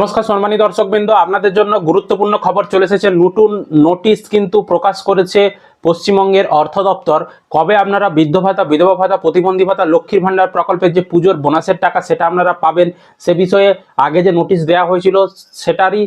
নমস্কার সম্মানী দর্শকবৃন্দ, আপনাদের জন্য গুরুত্বপূর্ণ খবর চলে এসেছে। নতুন নোটিশ কিন্তু প্রকাশ করেছে পশ্চিমবঙ্গের অর্থ দপ্তর। কবে আপনারা বৃদ্ধ ভাতা, বিধবা ভাতা, প্রতিবন্ধী ভাতা, লক্ষ্মীর ভাণ্ডার প্রকল্পের যে পুজোর বোনাসের টাকা, সেটা আপনারা পাবেন। সে বিষয়ে আগে যে নোটিশ দেওয়া হয়েছিল, সেটারই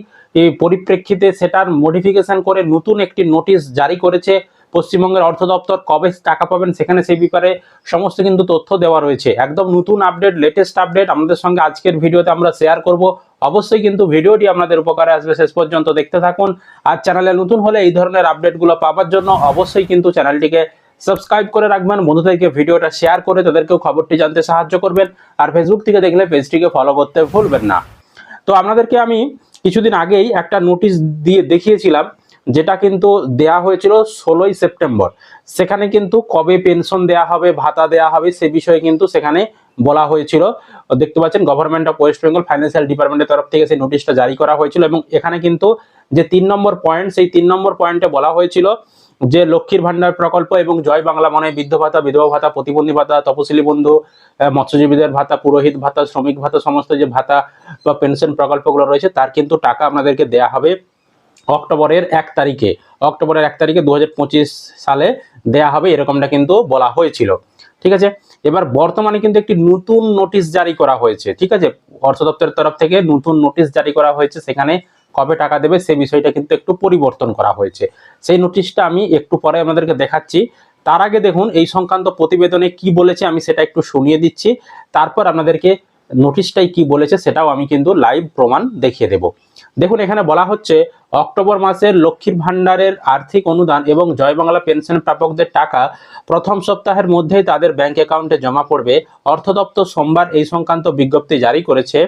পরিপ্রেক্ষিতে সেটার মডিফিকেশন করে নতুন একটি নোটিশ জারি করেছে। পশ্চিমবঙ্গের অর্থ দপ্তর কবে টাকা পাবেন সেখানে সেই ব্যাপারে সমস্ত কিন্তু তথ্য দেওয়া রয়েছে। একদম নতুন আপডেট লেটেস্ট আপডেট আমাদের সঙ্গে আজকের ভিডিওতে আমরা শেয়ার করব। অবশ্যই কিন্তু ভিডিওটি আপনাদের উপকারে আসবে। শেষ পর্যন্ত দেখতে থাকুন। আর চ্যানেলে নতুন হলে এই ধরনের আপডেটগুলো পাওয়ার জন্য অবশ্যই কিন্তু চ্যানেলটিকে সাবস্ক্রাইব করে রাখবেন। বন্ধুদেরকে ভিডিওটা শেয়ার করে তাদেরকেও খবরটি জানতে সাহায্য করবেন। আর ফেসবুক থেকে দেখলে পেজটিকে ফলো করতে ভুলবেন না। তো আপনাদেরকে আমি কিছুদিন আগেই একটা নোটিশ দিয়ে দেখিয়েছিলাম। যেটা কিন্তু দেয়া হয়েছিল ষোলোই সেপ্টেম্বর। সেখানে কিন্তু কবে পেনশন দেয়া হবে, ভাতা দেয়া হবে, সে বিষয়ে কিন্তু সেখানে বলা হয়েছিল। দেখতে পাচ্ছেন government of West Bengal financial ডিপার্টমেন্টের তরফ থেকে সেই নোটিশটা জারি করা হয়েছিল এবং এখানে কিন্তু যে তিন নম্বর পয়েন্ট সেই তিন নম্বর পয়েন্টে বলা হয়েছিল যে লক্ষ্মীর ভান্ডার প্রকল্প এবং জয় বাংলা মানে বৃদ্ধ ভাতা, বিধবা ভাতা, প্রতিবন্ধী ভাতা, তপশিলি বন্ধু মৎস্যজীবীদের ভাতা, পুরোহিত ভাতা, শ্রমিক ভাতা, সমস্ত যে ভাতা বা পেনশন প্রকল্পগুলো রয়েছে, তার কিন্তু টাকা আপনাদেরকে দেয়া হবে। অক্টোবরের এক তারিখে। অক্টোবরের এক তারিখে দু হাজার পঁচিশ সালে দেয়া হবে, এরকমটা কিন্তু বলা হয়েছিল। ঠিক আছে? এবার বর্তমানে কিন্তু একটি নতুন নোটিশ জারি করা হয়েছে। ঠিক আছে? অর্থ দপ্তরের তরফ থেকে নতুন নোটিশ জারি করা হয়েছে। সেখানে কবে টাকা দেবে সে বিষয়টা কিন্তু একটু পরিবর্তন করা হয়েছে। সেই নোটিশটা আমি একটু পরে আমাদেরকে দেখাচ্ছি। তার আগে দেখুন, এই সংক্রান্ত প্রতিবেদনে কি বলেছে আমি সেটা একটু শুনিয়ে দিচ্ছি। তারপর আপনাদেরকে নোটিশটাই কি বলেছে সেটাও আমি কিন্তু লাইভ প্রমাণ দেখিয়ে দেব। দেখুন, এখানে বলা হচ্ছে অক্টোবর মাসের লক্ষ্মীর ভাণ্ডারের আর্থিক অনুদান এবং জয় বাংলা পেনশন প্রাপকদের টাকা প্রথম সপ্তাহের মধ্যেই তাদের ব্যাংক অ্যাকাউন্টে জমা পড়বে। অর্থ দপ্তর সোমবার এই সংক্রান্ত বিজ্ঞপ্তি জারি করেছে।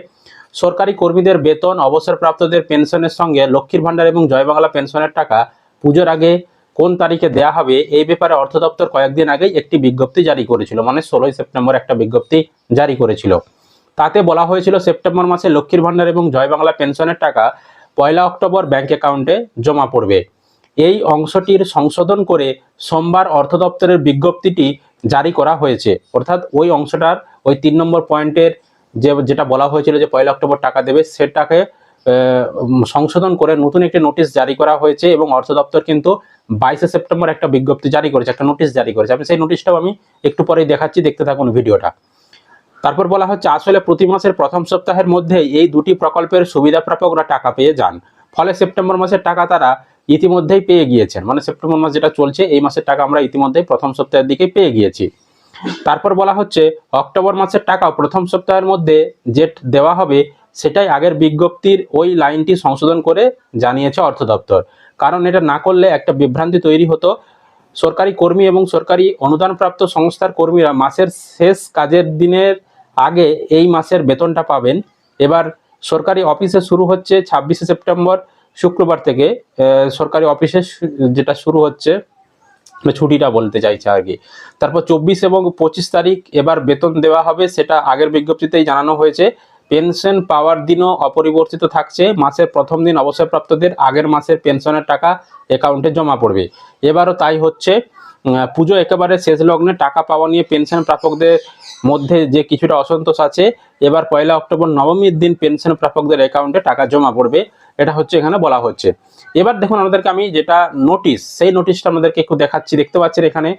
সরকারি কর্মীদের বেতন, অবসরপ্রাপ্তদের পেনশনের সঙ্গে লক্ষ্মীর ভাণ্ডার এবং জয় বাংলা পেনশনের টাকা পুজোর আগে কোন তারিখে দেয়া হবে, এই ব্যাপারে অর্থ দপ্তর কয়েকদিন আগেই একটি বিজ্ঞপ্তি জারি করেছিল মানে ষোলোই সেপ্টেম্বর একটা বিজ্ঞপ্তি জারি করেছিল। তাতে বলা হয়েছিল, সেপ্টেম্বর মাসে লক্ষ্মীর ভাণ্ডার এবং জয় বাংলা পেনশনের টাকা পয়লা অক্টোবর ব্যাংক অ্যাকাউন্টে জমা পড়বে। এই অংশটির সংশোধন করে সোমবার অর্থ দপ্তরের বিজ্ঞপ্তিটি জারি করা হয়েছে। অর্থাৎ ওই অংশটার, ওই তিন নম্বর পয়েন্টের যে, যেটা বলা হয়েছিল যে পয়লা অক্টোবর টাকা দেবে, সেটাকে সংশোধন করে নতুন একটি নোটিশ জারি করা হয়েছে এবং অর্থ দপ্তর কিন্তু বাইশে সেপ্টেম্বর একটা বিজ্ঞপ্তি জারি করেছে, একটা নোটিশ জারি করেছে। আমি সেই নোটিশটাও আমি একটু পরেই দেখাচ্ছি, দেখতে থাকুন ভিডিওটা। তারপর বলা হচ্ছে, আসলে প্রতি মাসের প্রথম সপ্তাহের মধ্যেই এই দুটি প্রকল্পের সুবিধাপ্রাপকরা টাকা পেয়ে যান। ফলে সেপ্টেম্বর মাসের টাকা তারা ইতিমধ্যেই পেয়ে গিয়েছেন। মানে সেপ্টেম্বর মাস যেটা চলছে, এই মাসের টাকা আমরা ইতিমধ্যেই প্রথম সপ্তাহের দিকে পেয়ে গিয়েছি। তারপর বলা হচ্ছে, অক্টোবর মাসের টাকা প্রথম সপ্তাহের মধ্যে যে দেওয়া হবে, সেটাই আগের বিজ্ঞপ্তির ওই লাইনটি সংশোধন করে জানিয়েছে অর্থ দপ্তর। কারণ এটা না করলে একটা বিভ্রান্তি তৈরি হতো। সরকারি কর্মী এবং সরকারি অনুদানপ্রাপ্ত সংস্থার কর্মীরা মাসের শেষ কাজের দিনের আগে এই মাসের বেতনটা পাবেন। এবার সরকারি অফিসে শুরু হচ্ছে ছাব্বিশে সেপ্টেম্বর, শুক্রবার থেকে সরকারি অফিসে যেটা শুরু হচ্ছে মানে ছুটিটা বলতে চাইছে আর কি। তারপর চব্বিশ এবং পঁচিশ তারিখ এবার বেতন দেওয়া হবে, সেটা আগের বিজ্ঞপ্তিতেই জানানো হয়েছে। পেনশন পাওয়ার দিনও অপরিবর্তিত থাকছে, মাসের প্রথম দিন অবসরপ্রাপ্তদের আগের মাসের পেনশনের টাকা অ্যাকাউন্টে জমা পড়বে। এবারও তাই হচ্ছে পুজো একেবারে শেষ লগ্নে টাকা পাওয়া নিয়ে পেনশন প্রাপকদের মধ্যে যে কিছুটা অসন্তোষ আছে, এবার পয়লা অক্টোবর নবমীর দিন পেনশন প্রাপকদের অ্যাকাউন্টে টাকা জমা পড়বে, এটা হচ্ছে এখানে বলা হচ্ছে। এবার দেখুন আমাদেরকে আমি যেটা নোটিশ সেই নোটিশটা আমাদেরকে একটু দেখাচ্ছি, দেখতে পাচ্ছেন এখানে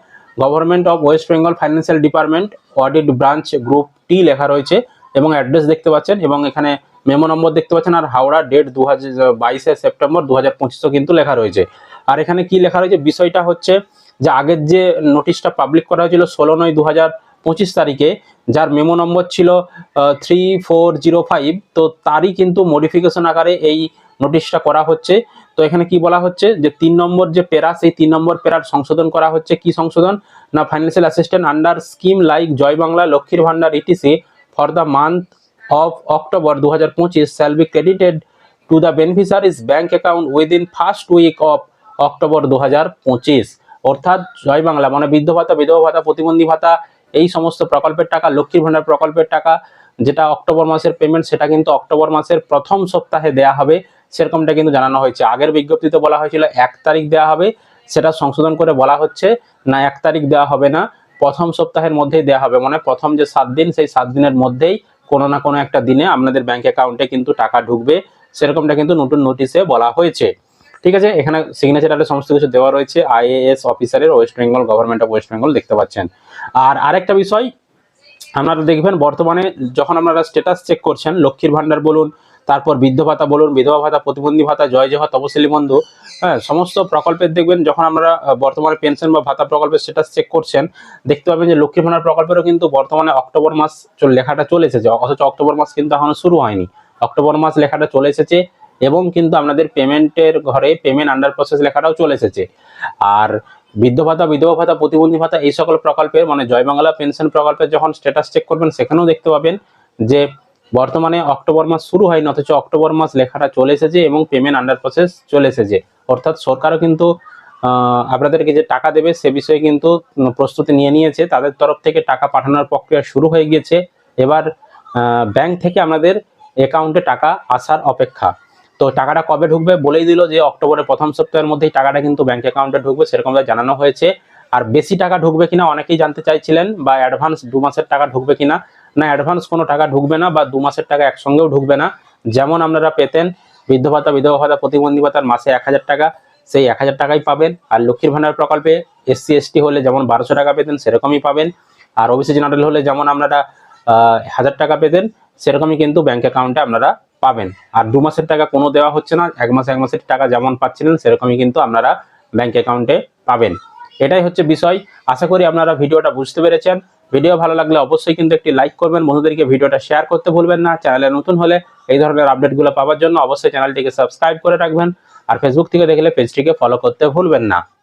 government of West Bengal financial department audit branch group টি লেখা রয়েছে এবং অ্যাড্রেস দেখতে পাচ্ছেন এবং এখানে মেমো নম্বর দেখতে পাচ্ছেন আর হাওড়া ডেট দু হাজার বাইশে সেপ্টেম্বর দু হাজার কিন্তু লেখা রয়েছে। আর এখানে কি লেখা রয়েছে? বিষয়টা হচ্ছে যে আগের যে নোটিশটা পাবলিক করা হয়েছিল ষোলো নয় দু পঁচিশ তারিখে, যার মেমো নম্বর ছিল থ্রি ফোর জিরো ফাইভ তো তারই কিন্তু মডিফিকেশন আকারে এই নোটিশটা করা হচ্ছে। তো এখানে কি বলা হচ্ছে? যে তিন নম্বর যে প্যারা, সেই তিন নম্বর প্যারার সংশোধন করা হচ্ছে। কি সংশোধন? না financial assistant under scheme like Jai Bangla Lakshmir Bhandar etc for the month of October দু হাজার পঁচিশ shall be credited to the beneficiaries bank account within first week of October দু হাজার পঁচিশ। অর্থাৎ জয় বাংলা মানে বৃদ্ধ ভাতা, বিধবা ভাতা, প্রতিবন্ধী ভাতা, এই সমস্ত প্রকল্পের টাকা, লক্ষ্মীর ভান্ডার প্রকল্পের টাকা, যেটা অক্টোবর মাসের পেমেন্ট সেটা কিন্তু অক্টোবর মাসের প্রথম সপ্তাহে দেয়া হবে। সেরকমটা কিন্তু জানানো হয়েছে। আগের বিজ্ঞপ্তিতে বলা হয়েছিল এক তারিখ দেওয়া হবে, সেটা সংশোধন করে বলা হচ্ছে না এক তারিখ দেওয়া হবে না, প্রথম সপ্তাহের মধ্যেই দেওয়া হবে। মানে প্রথম যে সাত দিন, সেই সাত দিনের মধ্যেই কোনো না কোনো একটা দিনে আপনাদের ব্যাংক অ্যাকাউন্টে কিন্তু টাকা ঢুকবে। সেরকমটা কিন্তু নতুন নোটিশে বলা হয়েছে। ঠিক আছে, এখানে সিগনেচার সমস্ত কিছু দেওয়া রয়েছে আইএএস অফিসারের West Bengal government of West Bengal দেখতে পাচ্ছেন। আর আরেকটা বিষয়, আপনারা দেখবেন বর্তমানে যখন আপনারা স্ট্যাটাস চেক করছেন, লক্ষ্মীর ভান্ডার বলুন, তারপর বৃদ্ধ ভাতা বলুন, বিধবা ভাতা, প্রতিবন্ধী ভাতা, জয় জয় তপশিলি বন্ধু হ্যাঁ সমস্ত প্রকল্পের দেখবেন যখন আমরা বর্তমানে পেনশন বা ভাতা প্রকল্পের স্ট্যাটাস চেক করছেন, দেখতে পাবেন যে লক্ষ্মীর ভান্ডার প্রকল্পেরও কিন্তু বর্তমানে অক্টোবর মাস লেখাটা চলে এসেছে অথচ অক্টোবর মাস কিন্তু এখনও শুরু হয়নি। অক্টোবর মাস লেখাটা চলে এসেছে এবং কিন্তু আপনাদের পেমেন্টের ঘরে পেমেন্ট আন্ডার প্রসেস লেখাটাও চলে এসেছে। আর বৃদ্ধ ভাতা, বিধবা ভাতা, প্রতিবন্ধী ভাতা এই সকল প্রকল্পের মানে জয় বাংলা পেনশন প্রকল্পের যখন স্ট্যাটাস চেক করবেন, সেখানেও দেখতে পাবেন যে বর্তমানে অক্টোবর মাস শুরু হয়নি, অথচ অক্টোবর মাস লেখাটা চলে এসেছে এবং পেমেন্ট আন্ডার প্রসেস চলে এসেছে। অর্থাৎ সরকারও কিন্তু আপনাদেরকে যে টাকা দেবে সে বিষয়ে কিন্তু প্রস্তুতি নিয়ে নিয়েছে। তাদের তরফ থেকে টাকা পাঠানোর প্রক্রিয়া শুরু হয়ে গিয়েছে। এবার ব্যাংক থেকে আমাদের অ্যাকাউন্টে টাকা আসার অপেক্ষা। তো টাকাটা কবে ঢুকবে বলেই দিল যে অক্টোবরের প্রথম সপ্তাহের মধ্যেই টাকাটা কিন্তু ব্যাংক অ্যাকাউন্টে ঢুকবে, সেরকম জানানো হয়েছে। আর বেশি টাকা ঢুকবে কিনা অনেকেই জানতে চাইছিলেন বা অ্যাডভান্স দু মাসের টাকা ঢুকবে কিনা। না অ্যাডভান্স কোনো টাকা ঢুকবে না বা দু মাসের টাকা একসঙ্গেও ঢুকবে না। যেমন আপনারা পেতেন, বৃদ্ধ ভাতা, বিধবা ভাতা, প্রতিবন্ধী ভাতার মাসে এক হাজার টাকা, সেই এক হাজার টাকাই পাবেন। আর লক্ষ্মীর ভান্ডার প্রকল্পে এসসি, এসটি হলে যেমন বারোশো টাকা পেতেন, সেরকমই পাবেন। আর ওবিসি জেনারেল হলে যেমন আপনারা হাজার টাকা পেতেন, সেরকমই কিন্তু ব্যাংক অ্যাকাউন্টে আপনারা পাবেন। আর দু মাসের টাকা কোনো দেওয়া হচ্ছে না, এক মাস এক মাসের টাকা যেমন পাচ্ছিলেন, সেরকমই কিন্তু আপনারা ব্যাংক অ্যাকাউন্টে পাবেন। এটাই হচ্ছে বিষয়। আশা করি আপনারা ভিডিওটা বুঝতে পেরেছেন। ভিডিও ভালো লাগলে অবশ্যই কিন্তু একটি লাইক করবেন, বন্ধুদেরকে ভিডিওটা শেয়ার করতে ভুলবেন না। চ্যানেলে নতুন হলে এই ধরনের আপডেটগুলো পাওয়ার জন্য অবশ্যই চ্যানেলটিকে সাবস্ক্রাইব করে রাখবেন। আর ফেসবুক থেকে দেখলে পেজটিকে ফলো করতে ভুলবেন না।